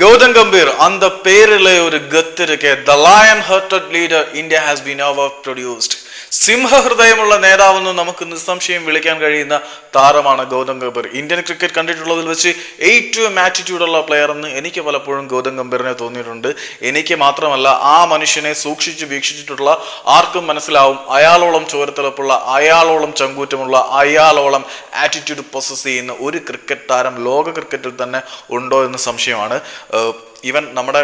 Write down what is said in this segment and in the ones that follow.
ഗൗതം ഗംഭീർ അന്ത പേരിലെ ഒരു ഗത്തിരിക്കെ the lion hearted leader India has been ever produced സിംഹഹൃദയമുള്ള നേതാവെന്ന് നമുക്ക് നിസ്സംശയം വിളിക്കാൻ കഴിയുന്ന താരമാണ് ഗൗതം ഗംഭീർ. ഇന്ത്യൻ ക്രിക്കറ്റ് കണ്ടിട്ടുള്ളതിൽ വെച്ച് ഏറ്റവും ആറ്റിറ്റ്യൂഡുള്ള പ്ലെയർ എന്ന് എനിക്ക് പലപ്പോഴും ഗൗതം ഗംഭീറിനെ തോന്നിയിട്ടുണ്ട്. എനിക്ക് മാത്രമല്ല ആ മനുഷ്യനെ സൂക്ഷിച്ചു വീക്ഷിച്ചിട്ടുള്ള ആർക്കും മനസ്സിലാവും. അയാളോളം ചോരത്തിളപ്പുള്ള അയാളോളം ചങ്കൂറ്റമുള്ള അയാളോളം ആറ്റിറ്റ്യൂഡ് പ്രൊസസ് ചെയ്യുന്ന ഒരു ക്രിക്കറ്റ് താരം ലോക ക്രിക്കറ്റിൽ തന്നെ ഉണ്ടോ എന്ന് സംശയമാണ്. ഈവൻ നമ്മുടെ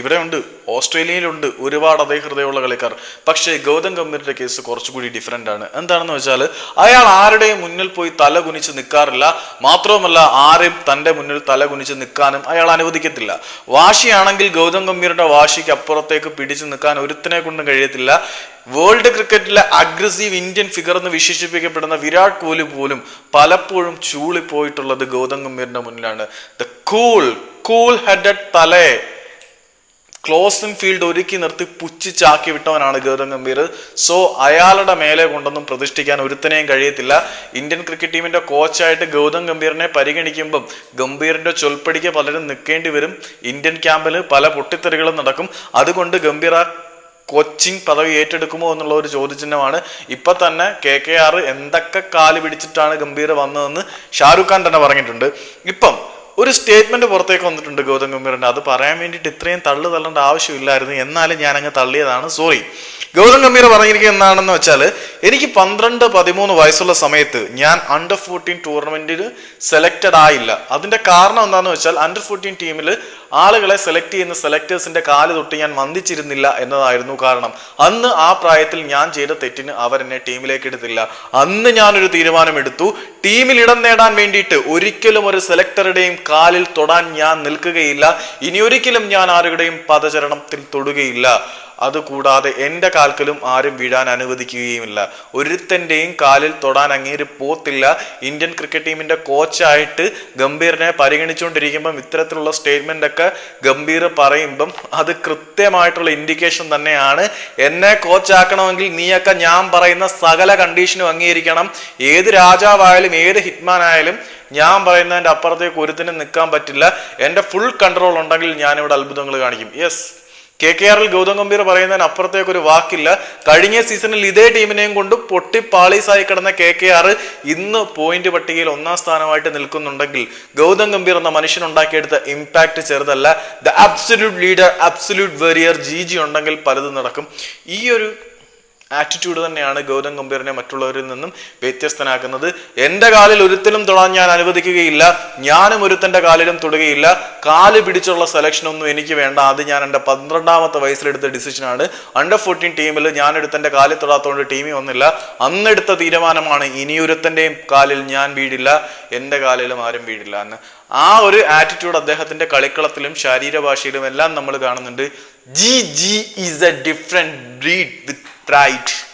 ഇവിടെ ഉണ്ട് ഓസ്ട്രേലിയയിലുണ്ട് ഒരുപാട് അതേ ഹൃദയമുള്ള കളിക്കാർ. പക്ഷേ ഗൗതം ഗംഭീറിന്റെ കേസ് കുറച്ചുകൂടി ഡിഫറെന്റ് ആണ്. എന്താണെന്ന് വെച്ചാൽ അയാൾ ആരുടെയും മുന്നിൽ പോയി തല കുനിച്ച് നിൽക്കാറില്ല മാത്രവുമല്ല ആരെയും തന്റെ മുന്നിൽ തല കുനിച്ച് നിൽക്കാനും അയാൾ അനുവദിക്കത്തില്ല. വാശിയാണെങ്കിൽ ഗൗതം ഗംഭീറിന്റെ വാശിക്ക് അപ്പുറത്തേക്ക് പിടിച്ചു നിൽക്കാൻ ഒരുത്തിനെ കൊണ്ടും കഴിയത്തില്ല. വേൾഡ് ക്രിക്കറ്റിലെ അഗ്രസീവ് ഇന്ത്യൻ ഫിഗർ എന്ന് വിശേഷിപ്പിക്കപ്പെടുന്ന വിരാട് കോഹ്ലി പോലും പലപ്പോഴും ചൂളിപ്പോയിട്ടുള്ളത് ഗൗതം ഗംഭീറിന്റെ മുന്നിലാണ്. ദ കൂൾ കൂൾ ഹെഡഡ് തലേ ക്ലോസിംഗ് ഫീൽഡ് ഒരുക്കി നിർത്തി പുച്ഛിച്ചാക്കി വിട്ടവനാണ് ഗൗതം ഗംഭീർ. സോ അയാളുടെ മേലെ കൊണ്ടൊന്നും പ്രതിഷ്ഠിക്കാൻ ഒരുത്തനെയും കഴിയത്തില്ല. ഇന്ത്യൻ ക്രിക്കറ്റ് ടീമിന്റെ കോച്ചായിട്ട് ഗൗതം ഗംഭീറിനെ പരിഗണിക്കുമ്പം ഗംഭീറിന്റെ ചൊൽപ്പടിക്ക് പലരും നിൽക്കേണ്ടി വരും. ഇന്ത്യൻ ക്യാമ്പിൽ പല പൊട്ടിത്തെറികളും നടക്കും. അതുകൊണ്ട് ഗംഭീർ കോച്ചിങ് പദവി ഏറ്റെടുക്കുമോ എന്നുള്ള ഒരു ചോദ്യചിഹ്നമാണ്. ഇപ്പൊ തന്നെ കെ കെ ആർ എന്തൊക്കെ കാൽ പിടിച്ചിട്ടാണ് ഗംഭീർ വന്നതെന്ന് ഷാരൂഖ് ഖാൻ തന്നെ പറഞ്ഞിട്ടുണ്ട്. ഇപ്പം ഒരു സ്റ്റേറ്റ്മെന്റ് പുറത്തേക്ക് വന്നിട്ടുണ്ട് ഗൗതം ഗംഭീറിന്റെ അത് പറയാൻ വേണ്ടിയിട്ട് ഇത്രയും തള്ളു തള്ളേണ്ട ആവശ്യമില്ലായിരുന്നു. എന്നാലും ഞാൻ അങ്ങ് തള്ളിയതാണ്. സോറി ഗൗതം ഗംഭീർ പറഞ്ഞിരിക്കുന്നത് എന്താണെന്ന് വെച്ചാൽ എനിക്ക് പന്ത്രണ്ട് പതിമൂന്ന് വയസ്സുള്ള സമയത്ത് ഞാൻ അണ്ടർ ഫോർട്ടീൻ ടൂർണമെന്റിൽ സെലക്റ്റഡ് ആയില്ല. അതിന്റെ കാരണം എന്താണെന്ന് വെച്ചാൽ അണ്ടർ ഫോർട്ടീൻ ടീമിൽ ആളുകളെ സെലക്ട് ചെയ്യുന്ന സെലക്ടേഴ്സിന്റെ കാൽ തൊട്ട് ഞാൻ വന്ദിച്ചിരുന്നില്ല എന്നതായിരുന്നു കാരണം. അന്ന് ആ പ്രായത്തിൽ ഞാൻ ചെയ്ത തെറ്റിന് അവരെന്നെ ടീമിലേക്ക് എടുത്തില്ല. അന്ന് ഞാനൊരു തീരുമാനമെടുത്തു. ടീമിൽ ഇടം നേടാൻ വേണ്ടിയിട്ട് ഒരിക്കലും ഒരു സെലക്ടറുടെയും കാലിൽ തൊടാൻ ഞാൻ നിൽക്കുകയില്ല. ഇനിയൊരിക്കലും ഞാൻ ആരുടെയും പദചരണത്തിൽ തൊടുകയില്ല. അതുകൂടാതെ എന്റെ കാൽക്കലും ആരും വീഴാൻ അനുവദിക്കുകയുമില്ല. ഒരുത്തന്റെയും കാലിൽ തൊടാൻ അങ്ങേര് പോത്തില്ല. ഇന്ത്യൻ ക്രിക്കറ്റ് ടീമിന്റെ കോച്ചായിട്ട് ഗംഭീറിനെ പരിഗണിച്ചുകൊണ്ടിരിക്കുമ്പം ഇത്തരത്തിലുള്ള സ്റ്റേറ്റ്മെന്റ് ഒക്കെ ഗംഭീർ പറയുമ്പം അത് കൃത്യമായിട്ടുള്ള ഇൻഡിക്കേഷൻ തന്നെയാണ്. എന്നെ കോച്ചാക്കണമെങ്കിൽ നീയൊക്കെ ഞാൻ പറയുന്ന സകല കണ്ടീഷനും അംഗീകരിക്കണം. ഏത് രാജാവായാലും ഏത് ഹിറ്റ്മാൻ ആയാലും ഞാൻ പറയുന്നതിന്റെ അപ്പുറത്തേക്ക് ഒരുത്തിനും നിൽക്കാൻ പറ്റില്ല. എന്റെ ഫുൾ കൺട്രോൾ ഉണ്ടെങ്കിൽ ഞാനിവിടെ അത്ഭുതങ്ങൾ കാണിക്കും. യെസ് കെ കെ ആറിൽ ഗൗതം ഗംഭീർ പറയുന്നതിന് അപ്പുറത്തേക്ക് ഒരു വാക്കില്ല. കഴിഞ്ഞ സീസണിൽ ഇതേ ടീമിനെയും കൊണ്ട് പൊട്ടിപ്പാളീസായി കിടന്ന കെ കെ ആർ ഇന്ന് പോയിന്റ് പട്ടികയിൽ ഒന്നാം സ്ഥാനമായിട്ട് നിൽക്കുന്നുണ്ടെങ്കിൽ ഗൗതം ഗംഭീർ എന്ന മനുഷ്യൻ ഉണ്ടാക്കിയെടുത്ത ഇമ്പാക്ട് ചെറുതല്ല. The absolute leader absolute warrior G G ഉണ്ടെങ്കിൽ പലതും നടക്കും. ഈ ഒരു ആറ്റിറ്റ്യൂഡ് തന്നെയാണ് ഗൗതം ഗംഭീറിനെ മറ്റുള്ളവരിൽ നിന്നും വ്യത്യസ്തനാക്കുന്നത്. എന്റെ കാലിൽ ഒരുത്തലും തൊടാൻ ഞാൻ അനുവദിക്കുകയില്ല. ഞാനും ഒരുത്തന്റെ കാലിലും തൊടുകയില്ല. കാൽ പിടിച്ചുള്ള സെലക്ഷൻ ഒന്നും എനിക്ക് വേണ്ട. അത് ഞാൻ എന്റെ പന്ത്രണ്ടാമത്തെ വയസ്സിലെടുത്ത ഡിസിഷനാണ് അണ്ടർ ഫോർട്ടീൻ ടീമിൽ ഞാൻ എടുത്തെന്റെ കാലിൽ തൊടാത്തതുകൊണ്ട് ടീമിൽ വന്നില്ല അന്നെടുത്ത തീരുമാനമാണ് ഇനിയൊരുത്തന്റെയും കാലിൽ ഞാൻ വീഴില്ല എന്റെ കാലിലും ആരും വീഴില്ല എന്ന്. ആ ഒരു ആറ്റിറ്റ്യൂഡ് അദ്ദേഹത്തിന്റെ കളിക്കളത്തിലും ശരീരഭാഷയിലും എല്ലാം നമ്മൾ കാണുന്നുണ്ട്. G G is a different breed with Right.